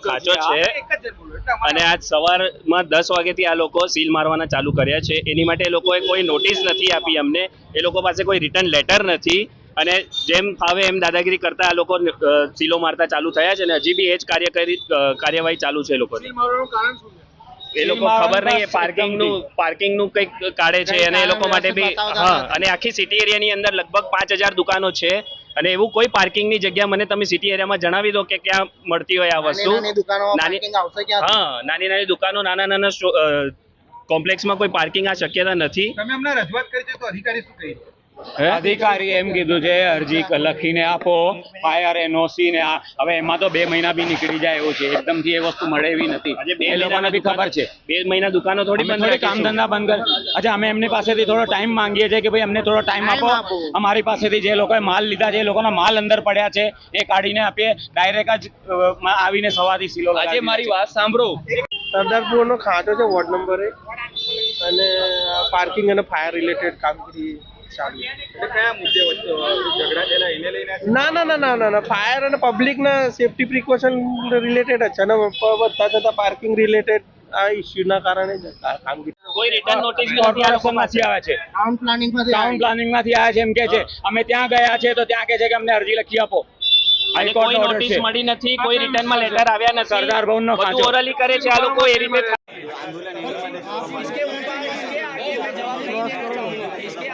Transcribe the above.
ખાંચો છે. અને આજ સવારમાં દસ વાગ્યાથી આ લોકો સીલ મારવાના ચાલુ કર્યા છે. એની માટે એ લોકોએ કોઈ નોટિસ નથી આપી અમને. એ લોકો પાસે કોઈ રિટર્ન લેટર નથી. અને જેમ ફાવે એમ દાદાગીરી કરતા આ લોકો સીલો મારતા ચાલુ થયા છે અને હજી બી એ જ કાર્યવાહી ચાલુ છે એ લોકોની. એ લોકો ખબર નહીં પાર્કિંગનું પાર્કિંગનું કંઈક કાઢે છે અને એ લોકો માટે બી હા અને આખી સિટી એરિયાની અંદર લગભગ પાંચ હજાર દુકાનો છે. અને એવું કોઈ પાર્કિંગની જગ્યા મને તમે સિટી એરિયામાં જણાવી દો કે ક્યાં મળતી હોય આ વસ્તુ? નાની? હા નાની નાની દુકાનો નાના નાના કોમ્પ્લેક્સમાં કોઈ પાર્કિંગ આ શક્યતા નથી. તમે અમને રજૂઆત કરી છે તો અધિકારી શું કહી અધિકારી એમ કીધું છે અરજી લખીને આપો ફાયર એનઓસી ને હવે એમાં તો બે મહિના બી નીકળી જાય એવું છે એકદમથી એ વસ્તુ મળે એવી નથી. બે એ લોકોને બી ખબર છે. બે મહિના દુકાનો થોડી બંધ કામ ધંધા બંધ કર અચ્છા અમે એમની પાસેથી થોડો ટાઈમ માંગીએ છીએ કે ભાઈ અમને થોડો ટાઈમ આપો. આપો. અમારી પાસેથી જે લોકોએ માલ લીધા છે એ લોકોના માલ અંદર પડ્યા છે એ કાઢીને આપીએ. ડાયરેક્ટ જ આવીને સવારથી સિલો આજે મારી વાત સાંભળો. સરદારપુરનો ખાતો છે વોર્ડ નંબર અને પાર્કિંગ અને ફાયર રિલેટેડ કામગીરી ના ના ના ના ના ના. ફાયર અને પબ્લિકના સેફટી પ્રિકોશન રિલેટેડ જ છે. અને વધતા જતા પાર્કિંગ રિલેટેડ આ ઇસ્યુના કારણે જ કામગીરી કોઈ રિટર્ન નોટિસ બી નથી આ લોકો માંથી આવે છે. ટાઉન પ્લાનિંગમાંથી ટાઉન પ્લાનિંગમાંથી આવે છે એમ કે છે. અમે ત્યાં ગયા છે તો ત્યાં કે છે કે અમને અરજી લખી આપો. હાઈકોર્ટ કોઈ નોટિસ મળી નથી કોઈ રિટર્નમાં લેટર આવ્યા નથી. સરદાર ભવન નો ખાતો ઓરલી કરે છે આ લોકો એ રીતે